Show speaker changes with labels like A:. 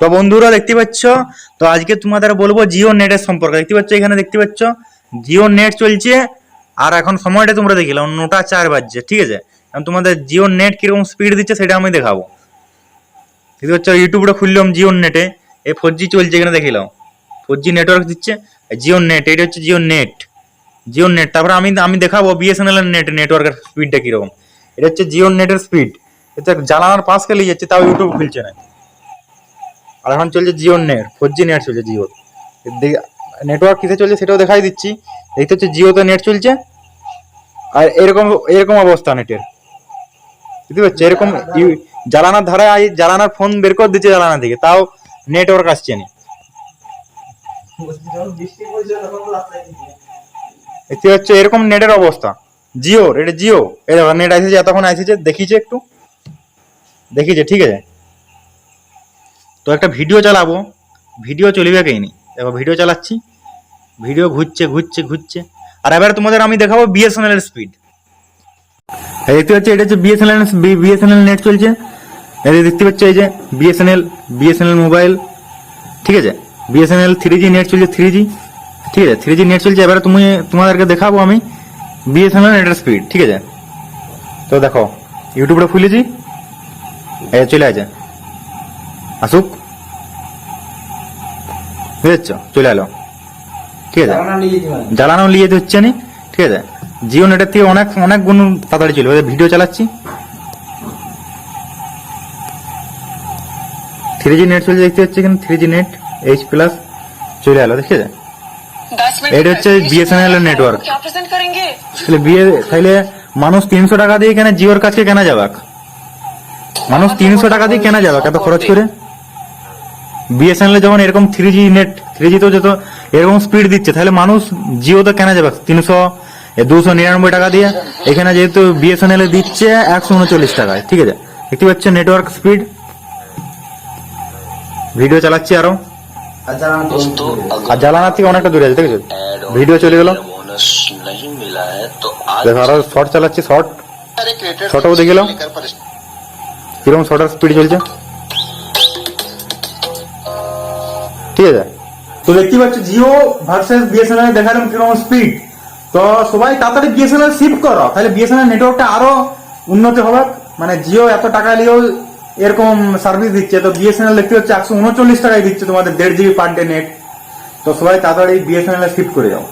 A: তো বন্ধুরা দেখতে পাচ্ছ? তো আজকে তোমাদের বলব জিও নেটের সম্পর্কে। দেখতে পাচ্ছ এখানে দেখতে পাচ্ছ? জিও নেট চলছে, আর এখন সময়টা তোমরা দেখিলাম নটা চার বাজছে, ঠিক আছে? এখন তোমাদের জিও নেট কীরকম স্পিড দিচ্ছে সেটা আমি দেখাবো। দেখতে পাচ্ছ ইউটিউবটা খুললাম জিও নেটে, এই ফোর জি চলছে এখানে দেখিলাম ফোর জি নেটওয়ার্ক দিচ্ছে জিও নেট, এটা হচ্ছে জিও নেট। জিও নেট, তারপরে আমি আমি দেখাবো বিএসএনএল এর নেট নেটওয়ার্কের স্পিডটা কীরকম। এটা হচ্ছে জিও নেটের স্পিড এটা জ্বালানোর পাশ খেলে যাচ্ছে, তাও ইউটিউব খুলছে না। আর এখন চলছে জিওর নেট ফোর জি নেট চলছে জিও নেটওয়ার্ক কিসে চলছে সেটাও দেখাই দিচ্ছি। দেখতে হচ্ছে জিওতে নেট চলছে। আর এরকম এরকম অবস্থা নেটের। বুঝতে পারছ এরকম জ্বালানার ধারে আই জ্বালানার ফোন বের করে দিচ্ছে জ্বালানা থেকে তাও নেটওয়ার্ক আসছে না। দেখতে পাচ্ছ, এরকম নেটের অবস্থা। জিওর, এটা জিও। এটা নেট আসেছে এতক্ষণ আসেছে দেখিছে একটু। দেখিছে ঠিক আছে? তো একটা ভিডিও চালাবো। ভিডিও চলিবে কেইনি? দেখো ভিডিও চালাচ্ছি। ভিডিও ঘুরছে ঘুরছে ঘুরছে। আর এবার তোমাদের আমি দেখাবো বিএসএনএল এর স্পিড দেখতে পাচ্ছ, এটা হচ্ছে বিএসএনএল বিএসএনএল নেট চলছে। যে দেখতে পাচ্ছ, এই যে বিএসএনএল বিএসএনএল মোবাইল ঠিক আছে? বিএসএনএল থ্রি জি নেট চলছে থ্রি জি ঠিক আছে? থ্রি জি নেট চলছে। এবারে তুমি, তোমাদেরকে দেখাবো আমি বিএসএনএল নেটের স্পিড ঠিক আছে? তো দেখো ইউটিউবটা খুলেছি। চলে আছে আসুক। বুঝেছ? চলে এলো। ঠিক আছে? জ্বালানো নিয়ে হচ্ছে না। ঠিক আছে? জিও নেটের থেকে অনেক অনেক গুণ তাড়াতাড়ি চলবে। ভিডিও চালাচ্ছি। থ্রি জি নেট চলছে দেখতে হচ্ছে কিন্তু three G net H plus চলে এলো ঠিক আছে? এটা হচ্ছে বিএসএনএল এর
B: নেটওয়ার্ক
A: তাহলে বিয়ে তাহলে মানুষ তিনশো টাকা দিয়ে কেন জিওর কাছে কেনা যাবাক মানুষ তিনশো টাকা দিয়ে কেনা যাবাক এত খরচ করে? বিএসএনএল যখন এরকম থ্রি জি নেট থ্রি তো যত এরকম স্পিড দিচ্ছে তাহলে মানুষ জিওতে কেনা যাবে? তিনশো দুশো নিরানব্বই টাকা দিয়ে এখানে যেহেতু বিএসএনএল এ দিচ্ছে একশো উনচল্লিশ টাকায় ঠিক আছে? দেখতে পাচ্ছেন নেটওয়ার্ক স্পিড ভিডিও চালাচ্ছি
C: আরও।
A: আর জ্বালানা থেকে অনেকটা দূরে আছে
C: দেখেছ
A: ভিডিও চলে গেল। দেখো আরও শর্ট চালাচ্ছি শর্ট শর্টও দেখে গেল কীরকম শর্টের স্পিড চলছে? ঠিক আছে। তো দেখতে পাচ্ছ, জিও ভার্সেস বিএসএনএল দেখালাম কীরকম স্পিড তো সবাই তাড়াতাড়ি বিএসএনএল শিফট করো, তাহলে বিএসএনএল নেটওয়ার্কটা আরও উন্নত হবে। মানে জিও এত টাকা নিয়েও এরকম সার্ভিস দিচ্ছে। তো বিএসএনএল দেখতে হচ্ছে একশো উনচল্লিশ টাকায় দিচ্ছে তোমাদের দেড় জিবি পার ডে নেট তো সবাই তাড়াতাড়ি বিএসএনএল শিফট করে যাও।